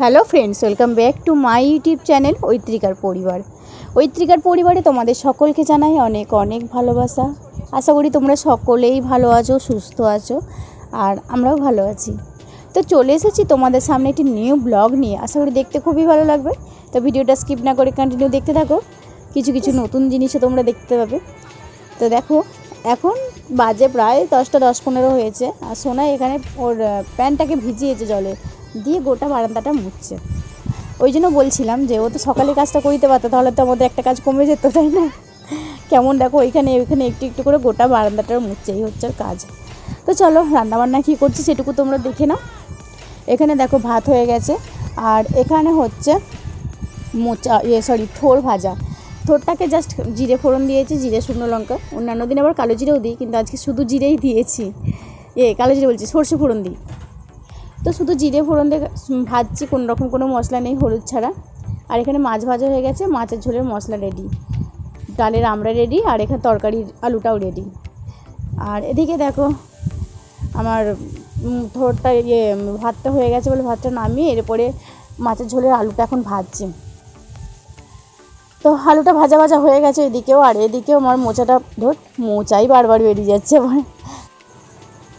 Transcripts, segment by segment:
Hello friends, welcome back to my YouTube channel ঐত্রিকার পরিবার। ঐত্রিকার পরিবারে তোমাদের সকলকে জানাই অনেক অনেক ভালোবাসা। আশা করি তোমরা সকলেই ভালো আছো, সুস্থ আছো, আর আমরাও ভালো আছি। তো চলে এসেছি তোমাদের সামনে একটি নিউ ব্লগ নিয়ে। আশা করি দেখতে খুবই ভালো লাগবে। তো ভিডিওটা স্কিপ না করে কন্টিনিউ দেখতে থাকো। কিছু কিছু নতুন জিনিসও তোমরা দেখতে পাবে। তো দেখো, এখন বাজে প্রায় দশটা দশ পনেরো হয়েছে। আর সোনা এখানে ওর প্যান্টটাকে ভিজিয়েছে জলে। দিয়ে গোটা বারান্দাটা মুছছে। ওই জন্য বলছিলাম যে, ও তো সকালে কাজটা করিতে পারতো, তাহলে তো আমাদের একটা কাজ কমে যেত, তাই না? কেমন দেখো, ওইখানে ওইখানে একটু একটু করে গোটা বারান্দাটা মুছছে, এই হচ্ছে কাজ। তো চলো, রান্নাবান্না কী করছি সেটুকু তোমরা দেখে নাও। এখানে দেখো ভাত হয়ে গেছে, আর এখানে হচ্ছে মোচা ইয়ে সরি থোর ভাজা। থোরটাকে জাস্ট জিরে ফোড়ন দিয়েছি, জিরে, শুকনো লঙ্কা। অন্যান্য দিন আবার কালো জিরেও দিই, কিন্তু আজকে শুধু জিরেই দিয়েছি। এ, কালো জিরে বলছি, সর্ষে ফোড়ন দিই। তো শুধু জিরে ফোড়ন দিয়ে ভাজছি, কোনো রকম কোনো মশলা নেই, হলুদ ছাড়া। আর এখানে মাছ ভাজা হয়ে গেছে, মাছের ঝোলের মশলা রেডি ডালের আমরা রেডি আর এখানে তরকারির আলুটাও রেডি আর এদিকে দেখো, আমার থোরটা ইয়ে ভাতটা হয়ে গেছে বলে ভাতটা নামিয়ে এরপরে মাছের ঝোলের আলুটা এখন ভাজছি। তো আলুটা ভাজা ভাজা হয়ে গেছে এদিকেও, আর এদিকেও আমার মোচাটা ধর, মোচাই বারবার বেরিয়ে যাচ্ছে আমার।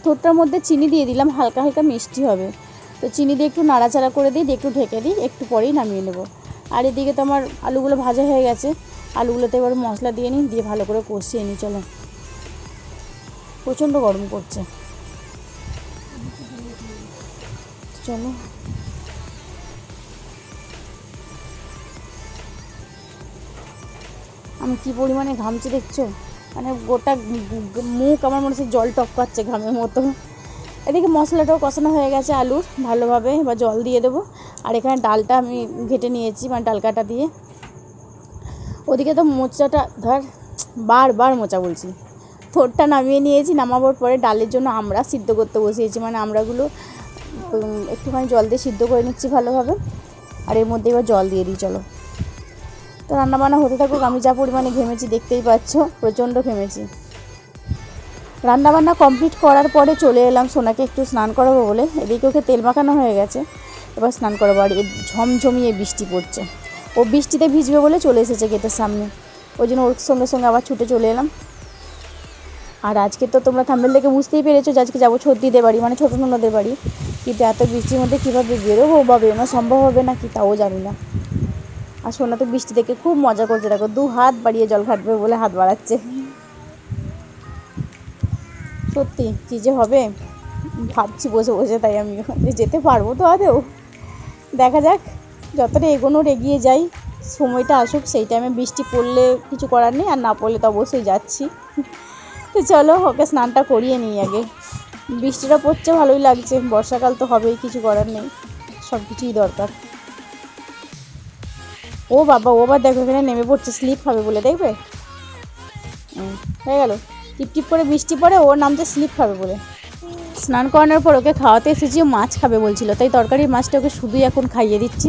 থোরটার মধ্যে চিনি দিয়ে দিলাম, হালকা হালকা মিষ্টি হবে। তো চিনি দিয়ে একটু নাড়াচাড়া করে দিই, দিয়ে একটু ঢেকে দিই, একটু পরেই নামিয়ে নেব। আর এদিকে তো আমার আলুগুলো ভাজা হয়ে গেছে। আলুগুলোতে এবার মশলা দিয়ে নিই, দিয়ে ভালো করে কষিয়ে নিই, চলো। প্রচণ্ড গরম করছে চলো। আমি কি পরিমাণে ঘামছি দেখছ? মানে গোটা মুখ আমার মনে হচ্ছে জল টপকাচ্ছে ঘামের মতো। এদিকে মশলাটাও কষানো হয়ে গেছে আলুর ভালোভাবে, এবার জল দিয়ে দেবো। আর এখানে ডালটা আমি ঘেটে নিয়েছি মানে ডাল কাটা দিয়ে। ওদিকে তো মোচাটা, ধর, বারবার মোচা বলছি। থোরটা নামিয়ে নিয়েছি, নামাবার পরে ডালের জন্য আমরা সিদ্ধ করতে বসিয়েছি মানে আমরাগুলো একটুখানি জল দিয়ে সিদ্ধ করে নিচ্ছি ভালোভাবে। আর এর মধ্যে এবার জল দিয়ে দিই, চলো। তো রান্নাবান্না হতে থাকুক, আমি যা পরিমাণে ঘেমেছি দেখতেই পাচ্ছ, প্রচণ্ড ঘেমেছি। রান্নাবান্না কমপ্লিট করার পরে চলে এলাম সোনাকে একটু স্নান করাবো বলে। এদিকে ওকে তেল মাখানো হয়ে গেছে। এবার স্নান করাবো, আর ঝমঝমিয়ে বৃষ্টি পড়ছে। ও বৃষ্টিতে ভিজবে বলে চলে এসেছে গেটের সামনে। ওই জন্য ওর সঙ্গে সঙ্গে আবার ছুটে চলে এলাম। আর আজকে তো তোমরা থাম্বেল দেখে বুঝতেই পেরেছ যে আজকে যাব ছর্দিদের বাড়ি মানে ছোটো ননদের বাড়ি। কিন্তু এত বৃষ্টির মধ্যে কীভাবে বেরোবো বা বেরোনো সম্ভব হবে না কি তাও জানি না। আর সোনা তো বৃষ্টি দেখে খুব মজা করছে। দেখো, দু হাত বাড়িয়ে জল ঘাটবে বলে হাত বাড়াচ্ছে। সত্যি, কী যে হবে? ভাবছি বসে বসে, তাই আমি যেতে পারব তো আদেও দেখা যাক, যতটা এগোনোর এগিয়ে যাই, সময়টা আসুক, সেই টাইমে বৃষ্টি পড়লে কিছু করার নেই, আর না পড়লে তো অবশ্যই যাচ্ছি। তো চলো, ওকে স্নানটা করিয়ে নিই আগে। বৃষ্টিটা পড়ছে, ভালোই লাগছে। বর্ষাকাল তো হবেই, কিছু করার নেই। সব কিছুই দরকার। ও বাবা, ও আবার দেখো এখানে নেমে পড়ছে, স্লিপ হবে বলে, দেখবে? হয়ে গেল। টিপ টিপ করে বৃষ্টি পড়ে, ওর নামছে স্লিপ খাবে বলে। স্নান করানোর পর ওকে খাওয়াতে এসেছি মাছ খাবে বলছিল, তাই তরকারির মাছটা ওকে শুধুই এখন খাইয়ে দিচ্ছি।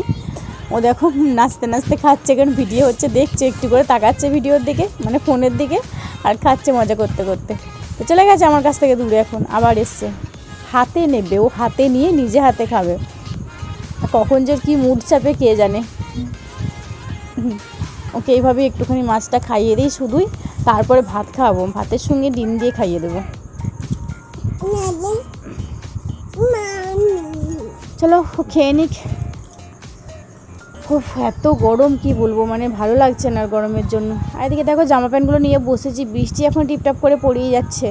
ও দেখো নাচতে নাচতে খাচ্ছে কারণ ভিডিও হচ্ছে, দেখছে, একটু করে তাকাচ্ছে ভিডিওর দিকে মানে ফোনের দিকে, আর খাচ্ছে মজা করতে করতে। তো চলে গেছে আমার কাছ থেকে দূরে এখন, আবার এসছে। হাতে নেবে, ও হাতে নিয়ে নিজে হাতে খাবে। কখন যে কি মুড চাপে, কে জানে? ওকে এইভাবে একটুখানি মাছটা খাইয়ে দিই শুধুই, তারপরে ভাত খাওয়াবো। ভাতের সঙ্গে ডিম দিয়ে খাইয়ে দেবো। চলো, খেয়ে নিক। খুব এত গরম, কি বলব? মানে ভালো লাগছে না গরমের জন্য। আর এদিকে দেখো, জামা প্যান্টগুলো নিয়ে বসেছি। বৃষ্টি এখন টিপটাপ করে পড়িয়ে যাচ্ছে।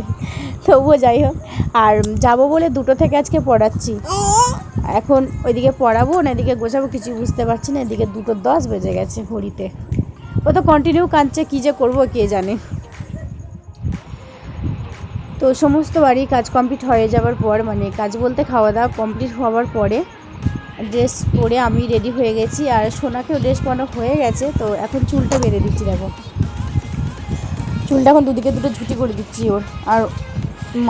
তবুও যাই হোক। আর যাব বলে দুটো থেকে আজকে পড়াচ্ছি। এখন ওইদিকে পড়াবো, না এদিকে গোছাবো কিছু বুঝতে পারছি না, এদিকে দুটো দশ বেজে গেছে ঘড়িতে। ও তো কন্টিনিউ কাঁদছে, কী যে করব কে জানে। তো সমস্ত বাড়ি কাজ কমপ্লিট হয়ে যাওয়ার পর মানে কাজ বলতে খাওয়া দাওয়া কমপ্লিট হওয়ার পরে ড্রেস পরে আমি রেডি হয়ে গেছি। আর সোনাকেও ড্রেস পরানো হয়ে গেছে, তো এখন চুলটা বেঁধে দিচ্ছি, দেখো। চুলটা এখন দুদিকে দুটো ঝুটি করে দিচ্ছি ওর। আর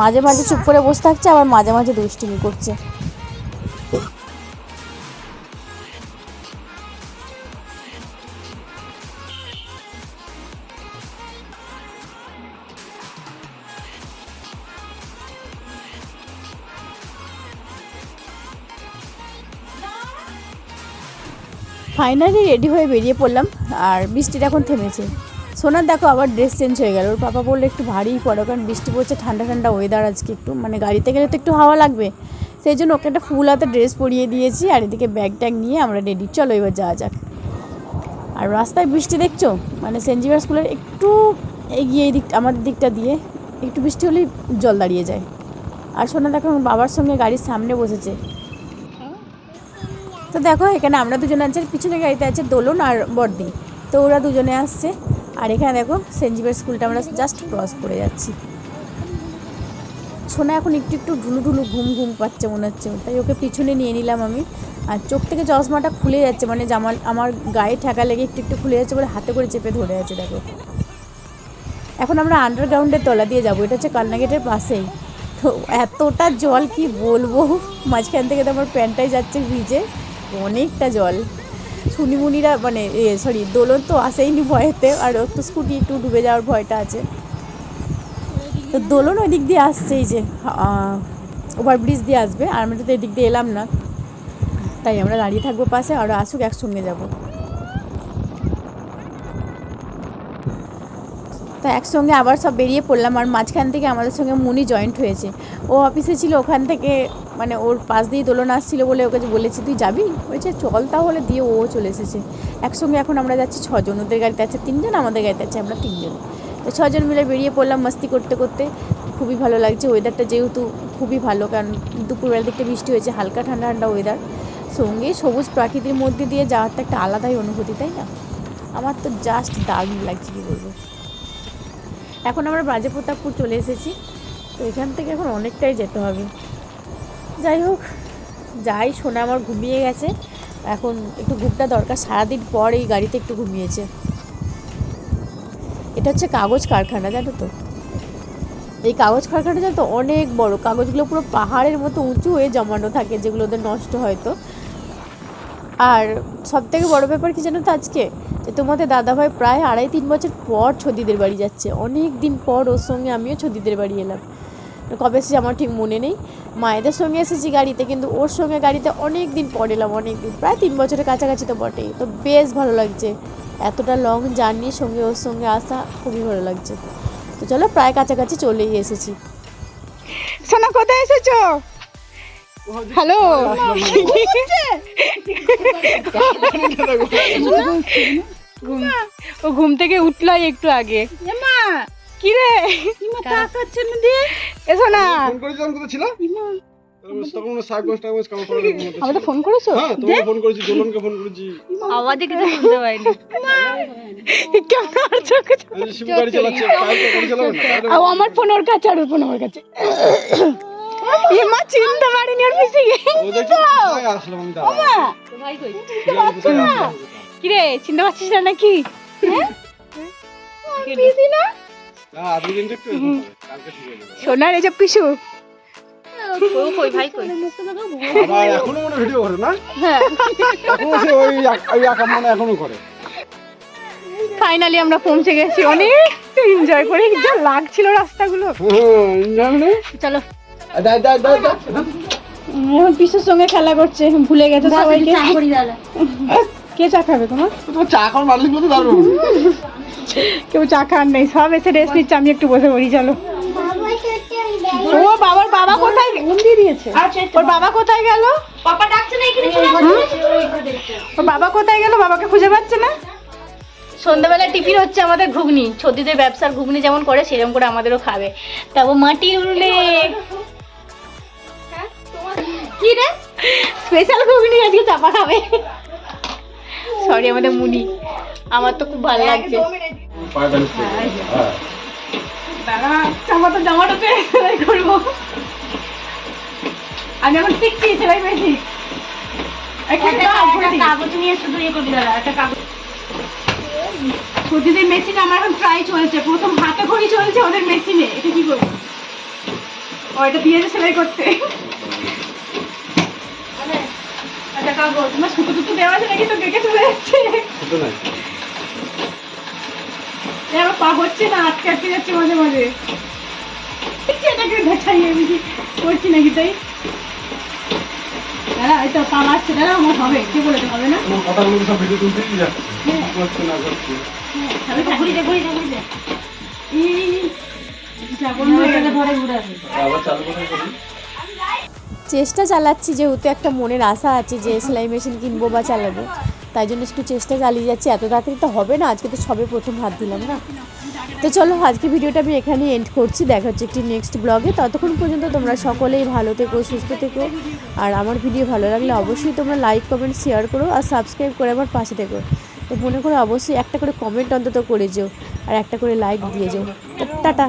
মাঝে মাঝে চুপ করে বসে থাকছে, আবার মাঝে মাঝে দুষ্টুমি করছে। ফাইনালি রেডি হয়ে বেরিয়ে পড়লাম আর বৃষ্টিটা এখন থেমেছে। সোনার দেখো আবার ড্রেস চেঞ্জ হয়ে গেল। ওর পাপা বলল একটু ভারীই পড়ো কারণ বৃষ্টি পড়ছে, ঠান্ডা ঠান্ডা ওয়েদার আজকে একটু। মানে গাড়িতে গেলে তো একটু হাওয়া লাগবে। সেই জন্য ওকে একটা ফুল হাতে ড্রেস পরিয়ে দিয়েছি আর এদিকে ব্যাগ ট্যাগ নিয়ে আমরা রেডি চলো এবার যাওয়া যাক। আর রাস্তায় বৃষ্টি দেখছ? মানে সেন্ট জিভার স্কুলের একটু এগিয়ে এই দিক আমাদের দিকটা দিয়ে একটু বৃষ্টি হলেই জল দাঁড়িয়ে যায়। আর সোনা দেখো বাবার সঙ্গে গাড়ির সামনে বসেছে। তো দেখো, এখানে আমরা দুজনে আছি পিছনে গাড়িতে আছে দোলন আর বর্দি। তো ওরা দুজনে আসছে। আর এখানে দেখো, সেন্ট জিভার স্কুলটা আমরা জাস্ট ক্রস করে যাচ্ছি। সোনা এখন একটু একটু ঢুলু ঢুলু ঘুম ঘুম পাচ্ছে মনে হচ্ছে। তাই ওকে পিছনে নিয়ে নিলাম আমি। আর চোখ থেকে চশমাটা খুলে যাচ্ছে মানে জামা আমার গায়ে ঠেকা লেগে একটু একটু খুলে যাচ্ছে বলে হাতে করে চেপে ধরে আছে, দেখো। এখন আমরা আন্ডারগ্রাউন্ডের তলা দিয়ে যাব, এটা হচ্ছে কান্না গেটের পাশেই। তো এতটা জল কি বলব? মাঝখান থেকে তো আমার প্যান্টটাই যাচ্ছে ভিজে। অনেকটা জল। শুনিমুনিরা মানে সরি দোলন তো আসেইনি ভয়েতে, আর তো স্কুটি একটু ডুবে যাওয়ার ভয়টা আছে। তো দোলন ওই দিক দিয়ে আসছেই যে ওভারব্রিজ দিয়ে আসবে, আর আমরা তো এদিক দিয়ে এলাম না। তাই আমরা দাঁড়িয়ে থাকব পাশে, আর আসুক, একসঙ্গে যাব। তো একসঙ্গে আবার সব বেরিয়ে পড়লাম আর মাঝখান থেকে আমাদের সঙ্গে মুনি জয়েন্ট হয়েছে। ও অফিসে ছিল, ওখান থেকে মানে ওর পাশ দিয়ে দোলন আসছিল বলে ওকে বলেছি, তুই যাবি? বলছে, চল তাহলে, দিয়ে ও চলে এসেছে। একসঙ্গে এখন আমরা যাচ্ছি ছজন, ওদের গাড়িতে আছে তিনজন, আমাদের গাড়িতে আছে আমরা তিনজন। তো ছজন মিলে বেরিয়ে পড়লাম মাস্তি করতে করতে। খুবই ভালো লাগছে ওয়েদারটা যেহেতু খুবই ভালো, কারণ দুপুরবেলা দিকটা বৃষ্টি হয়েছে, হালকা ঠান্ডা ঠান্ডা ওয়েদার সঙ্গে সবুজ প্রাকৃতির মধ্যে দিয়ে যাওয়ার তো একটা আলাদাই অনুভূতি, তাই না? আমার তো জাস্ট দারুণ লাগছে কী বলব। এখন আমরা বাজে প্রতাপপুর চলে এসেছি। তো এখান থেকে এখন অনেকটাই যেতে হবে। যাই হোক, যাই শোনা আমার ঘুমিয়ে গেছে। এখন একটু ঘুমটা দরকার। সারাদিন পর এই গাড়িতে একটু ঘুমিয়েছে। এটা হচ্ছে কাগজ কারখানা, জানো তো? এই কাগজ কারখানা জানো তো, অনেক বড়। কাগজগুলো পুরো পাহাড়ের মতো উঁচু হয়ে জমানো থাকে, যেগুলো ওদের নষ্ট হয়তো আর সব থেকে বড়ো ব্যাপার কি জানো তো আজকে? যে তোমাদের দাদাভাই প্রায় আড়াই তিন বছর পর ছদিদের বাড়ি যাচ্ছে। অনেক দিন পর ওর সঙ্গে আমিও ছদিদের বাড়ি এলাম। কবে এসেছি আমার ঠিক মনে নেই। মায়েদের সঙ্গে এসেছি গাড়িতে কিন্তু ওর সঙ্গে গাড়িতে অনেক দিন পর এলাম অনেক দিন প্রায় তিন বছরের কাছাকাছি তো বটেই। তো বেশ ভালো লাগছে। এতটা লং জার্নির সঙ্গে ওর সঙ্গে আসা খুবই ভালো লাগছে। তো চলো প্রায় কাছাকাছি চলেই এসেছি। সোনা কোথায় এসেছ? হ্যালো ও ঘুম থেকে উঠল একটু আগে। মা। কি রে? এসো না ফোন করেছিলাম কোথায় ছিল? করে আমাদের ফোন করেছ? হ্যাঁ তোমাকে ফোন করেছি দোলনকে ফোন করেছি। আওয়াজে কিছু শুনতে পাইনি। আমার ফোন ওর কাছে আর ওর ফোন আমার কাছে। মা চিনতে পারিনি ওর দেখছি কোথায় আসলাম আমি দাঁড়া কি রে? চিনতে পারছিস না নাকি হ্যাঁ হ্যাঁ হয়ে সোনার এই যে পিসু। আবার এখনও মনে ভিডিও করে না? হ্যাঁ। এখনও সে ওই আক- ওই আকাম মনে এখনও করে। ফাইনালি আমরা পৌঁছে গেছি। অনেক এনজয় করে যা লাগছিল রাস্তাগুলো। হ্যাঁ চলো। পিসুর সঙ্গে খেলা করছে ভুলে গেছে সবাইকে। কে চা খাবে তোমার? তো চা খাওয়ার মালিক বলতে দাঁড়াবো কেউ চা খান নেই। সব এসে রেস্ট নিচ্ছে আমি একটু বসে পড়ি চলো। ও বাবার বাবা কোথায় ফোন দিয়েছে? ওর বাবা। কোথায় গেল? ওর বাবা কোথায় গেল? বাবাকে খুঁজে পাচ্ছে না? সন্ধ্যাবেলা টিফিন হচ্ছে আমাদের ঘুগনি। ছদিদের ব্যবসার ঘুগনি যেমন করে সেরকম করে আমাদেরও খাবে। তারপর মাটি উড়লে কি রে? স্পেশাল ঘুগনি আজকে চাপা খাবে। সরি আমাদের মুনি। আমার তো খুব ভালো লাগছে। সেলাই করব। আমি এখন শিখছি সেলাই মেশিন। কাগজ নিয়ে শুধু ইয়ে করবি দাদা একটা কাগজ। মেশিন আমার এখন ট্রাই চলছে। প্রথম হাতে ঘড়ি চলছে ওদের মেশিনে। এটা কি করব? ও দিয়েছে সেলাই করতে। আচ্ছা কাগজ তোমার সুতো টুতো দেওয়া আছে নাকি তো দেখে চলে যাচ্ছে আমার পা হচ্ছে না আটকে আটকে যাচ্ছে মাঝে মাঝে দেখছি এটাকে দেখাই আমি করছি নাকি তাই দাঁড়া এই তো পা মারছে দাঁড়া আমার হবে কে হবে না কথাগুলো সব ভিডিও তুলতেই করছে না করছে আবার চালু করি চেষ্টা চালাচ্ছি যেহেতু একটা মনের আশা আছে যে সেলাই মেশিন কিনবো বা চালাবো তাই জন্য একটু চেষ্টা চালিয়ে যাচ্ছি। এত তাড়াতাড়ি তো হবে না আজকে তো সবে প্রথম হাত দিলাম না। তো চলো আজকে ভিডিওটা আমি এখানে এন্ড করছি। দেখা হচ্ছে একটি নেক্সট ব্লগে ততক্ষণ পর্যন্ত তোমরা সকলেই ভালো থেকো সুস্থ থেকো। আর আমার ভিডিও ভালো লাগলে অবশ্যই তোমরা লাইক কমেন্ট শেয়ার করো আর সাবস্ক্রাইব করে আমার পাশে থেকো। তো মনে করো অবশ্যই একটা করে কমেন্ট অন্তত করে যেও আর একটা করে লাইক দিয়ে যেও। টাটা